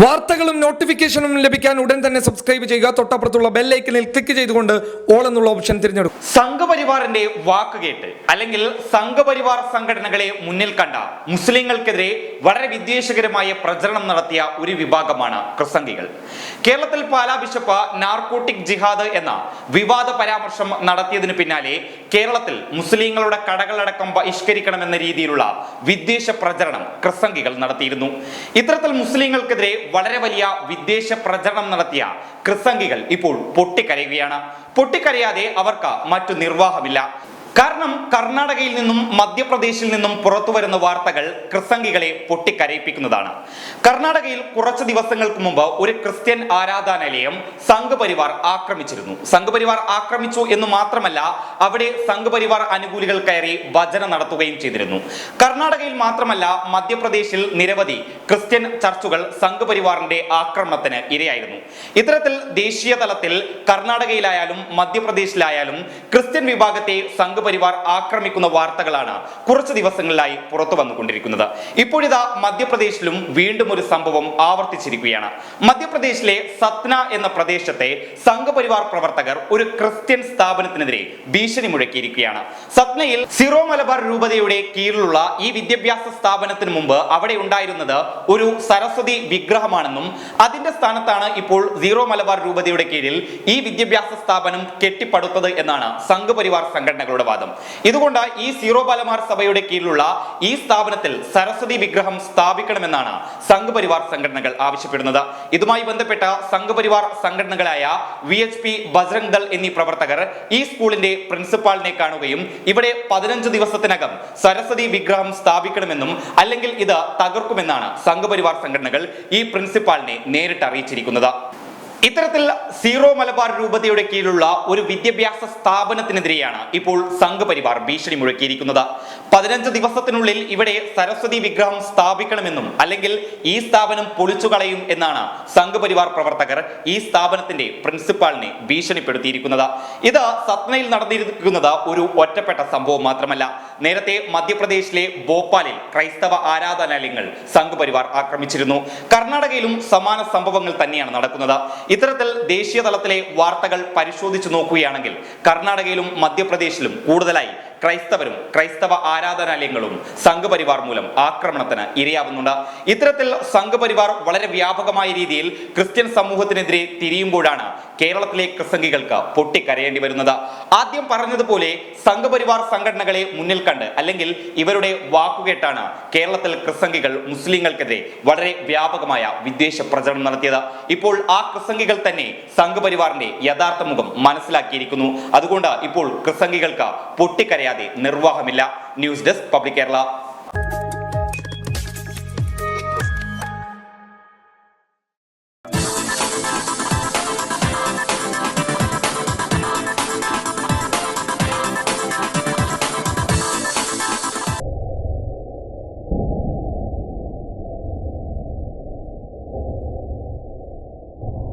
വാർത്തകളും നോട്ടിഫിക്കേഷനും ലഭിക്കാൻ ഉടൻ തന്നെ സബ്സ്ക്രൈബ് ചെയ്യുക. തൊട്ടപ്പുറത്തുള്ള ബെല്ലൈക്കനിൽ ക്ലിക്ക് ചെയ്തുകൊണ്ട് ഓൾ എന്നുള്ള ഓപ്ഷൻ തിരഞ്ഞെടുക്കും സംഘപരിവാറിന്റെ വാക്കുകേട്ട് അല്ലെങ്കിൽ സംഘപരിവാർ സംഘടനകളെ മുന്നിൽ കണ്ട മുസ്ലിങ്ങൾക്കെതിരെ വളരെ വിദ്വേഷകരമായ പ്രചരണം നടത്തിയ ഒരു വിഭാഗമാണ് പ്രസംഗികൾ കേരളത്തിൽ പാലാ ബിഷപ്പ് നാർക്കോട്ടിക് ജിഹാദ് എന്ന വിവാദ പരാമർശം നടത്തിയതിനു പിന്നാലെ കേരളത്തിൽ മുസ്ലിങ്ങളുടെ കടകളടക്കം ബഹിഷ്കരിക്കണമെന്ന രീതിയിലുള്ള വിദ്വേഷ പ്രചരണം ക്രിസംഗികൾ നടത്തിയിരുന്നു. ഇത്തരത്തിൽ മുസ്ലിങ്ങൾക്കെതിരെ വളരെ വലിയ വിദേശ പ്രചരണം നടത്തിയ ക്രിസംഗികൾ ഇപ്പോൾ പൊട്ടിക്കരയുകയാണ്. പൊട്ടിക്കരയാതെ അവർക്ക് മറ്റു നിർവാഹമില്ല. കാരണം കർണാടകയിൽ നിന്നും മധ്യപ്രദേശിൽ നിന്നും പുറത്തു വരുന്ന വാർത്തകൾ ക്രിസംഗികളെ പൊട്ടിക്കരയിപ്പിക്കുന്നതാണ്. കർണാടകയിൽ കുറച്ച് ദിവസങ്ങൾക്ക് മുമ്പ് ഒരു ക്രിസ്ത്യൻ ആരാധനാലയം സംഘപരിവാർ ആക്രമിച്ചിരുന്നു. സംഘപരിവാർ ആക്രമിച്ചു എന്ന് മാത്രമല്ല അവിടെ സംഘപരിവാർ അനുകൂലികൾ കയറി വചന നടത്തുകയും ചെയ്തിരുന്നു. കർണാടകയിൽ മാത്രമല്ല മധ്യപ്രദേശിൽ നിരവധി ക്രിസ്ത്യൻ ചർച്ചുകൾ സംഘപരിവാറിന്റെ ആക്രമണത്തിന് ഇരയായിരുന്നു. ഇത്തരത്തിൽ ദേശീയ തലത്തിൽ കർണാടകയിലായാലും മധ്യപ്രദേശിലായാലും ക്രിസ്ത്യൻ വിഭാഗത്തെ സംഘപരിവാർ ആക്രമിക്കുന്ന വാർത്തകളാണ് കുറച്ച് ദിവസങ്ങളിലായി പുറത്തു വന്നുകൊണ്ടിരിക്കുന്നത്. ഇപ്പോഴിതാ മധ്യപ്രദേശിലും വീണ്ടും ഒരു സംഭവം ആവർത്തിച്ചിരിക്കുകയാണ്. മധ്യപ്രദേശിലെ സത്ന എന്ന പ്രദേശത്തെ സംഘപരിവാർ പ്രവർത്തകർ ഒരു ക്രിസ്ത്യൻ സ്ഥാപനത്തിനെതിരെ ഭീഷണി മുഴക്കിയിരിക്കുകയാണ്. സത്നയിൽ സിറോ മലബാർ രൂപതയുടെ കീഴിലുള്ള ഈ വിദ്യാഭ്യാസ സ്ഥാപനത്തിന് മുമ്പ് അവിടെ ഉണ്ടായിരുന്നത് ഒരു സരസ്വതി വിഗ്രഹമാണെന്നും അതിന്റെ സ്ഥാനത്താണ് ഇപ്പോൾ സീറോ മലബാർ രൂപതയുടെ കീഴിൽ ഈ വിദ്യാഭ്യാസ സ്ഥാപനം കെട്ടിപ്പടുത്തത് എന്നാണ് സംഘപരിവാർ സംഘടനകളുടെ വാദം ഇതുകൊണ്ട് ഈ സീറോ പാലമാർ സഭയുടെ കീഴിലുള്ള ഈ സ്ഥാപനത്തിൽ സരസ്വതി വിഗ്രഹം സ്ഥാപിക്കണമെന്നാണ് സംഘപരിവാർ സംഘടനകൾ ആവശ്യപ്പെടുന്നത്. ഇതുമായി ബന്ധപ്പെട്ട Sangh Parivar സംഘടനകളായ V H P Bajrang Dal എന്നീ പ്രവർത്തകർ ഈ സ്കൂളിന്റെ പ്രിൻസിപ്പാളിനെ കാണുകയും ഇവിടെ പതിനഞ്ച് ദിവസത്തിനകം സരസ്വതി വിഗ്രഹം സ്ഥാപിക്കണമെന്നും അല്ലെങ്കിൽ ഇത് തകർക്കുമെന്നാണ് സംഘപരിവാർ സംഘടനകൾ ഈ പ്രിൻസിപ്പാളിനെ നേരിട്ട് അറിയിച്ചിരിക്കുന്നത്. ഇത്തരത്തിൽ സീറോ മലബാർ രൂപതയുടെ കീഴിലുള്ള ഒരു വിദ്യാഭ്യാസ സ്ഥാപനത്തിനെതിരെയാണ് ഇപ്പോൾ സംഘപരിവാർ ഭീഷണി മുഴക്കിയിരിക്കുന്നത്. പതിനഞ്ച് ദിവസത്തിനുള്ളിൽ ഇവിടെ സരസ്വതി വിഗ്രഹം സ്ഥാപിക്കണമെന്നും അല്ലെങ്കിൽ ഈ സ്ഥാപനം പൊളിച്ചു കളയും എന്നാണ് സംഘപരിവാർ പ്രവർത്തകർ ഈ സ്ഥാപനത്തിന്റെ പ്രിൻസിപ്പാളിനെ ഭീഷണിപ്പെടുത്തിയിരിക്കുന്നത്. ഇത് സത്നയിൽ നടന്നിരിക്കുന്നത് ഒരു ഒറ്റപ്പെട്ട സംഭവം മാത്രമല്ല. നേരത്തെ മധ്യപ്രദേശിലെ ഭോപ്പാലിൽ ക്രൈസ്തവ ആരാധനാലയങ്ങൾ സംഘപരിവാർ ആക്രമിച്ചിരുന്നു. കർണാടകയിലും സമാന സംഭവങ്ങൾ തന്നെയാണ് നടക്കുന്നത്. ഇത്തരത്തിൽ ദേശീയ തലത്തിലെ വാർത്തകൾ പരിശോധിച്ചു നോക്കുകയാണെങ്കിൽ കർണാടകയിലും മധ്യപ്രദേശിലും കൂടുതലായി ക്രൈസ്തവരും ക്രൈസ്തവ ആരാധനാലയങ്ങളും സംഘപരിവാർ മൂലം ആക്രമണത്തിന് ഇരയാവുന്നുണ്ട്. ഇത്തരത്തിൽ സംഘപരിവാർ വളരെ വ്യാപകമായ രീതിയിൽ ക്രിസ്ത്യൻ സമൂഹത്തിനെതിരെ തിരിയുമ്പോഴാണ് കേരളത്തിലെ ക്രിസംഗികൾക്ക് പൊട്ടിക്കരയേണ്ടി വരുന്നത്. ആദ്യം പറഞ്ഞതുപോലെ സംഘപരിവാർ സംഘടനകളെ മുന്നിൽ കണ്ട് അല്ലെങ്കിൽ ഇവരുടെ വാക്കുകേട്ടാണ് കേരളത്തിൽ ക്രിസംഗികൾ മുസ്ലിങ്ങൾക്കെതിരെ വളരെ വ്യാപകമായ വിദ്വേഷ പ്രചരണം നടത്തിയത്. ഇപ്പോൾ ആ ക്രിസംഗികൾ തന്നെ സംഘപരിവാറിന്റെ യഥാർത്ഥ മുഖം മനസ്സിലാക്കിയിരിക്കുന്നു. അതുകൊണ്ട് ഇപ്പോൾ ക്രിസംഗികൾക്ക് പൊട്ടിക്കരയാതെ നിർവാഹമില്ല. News desk public Kerala.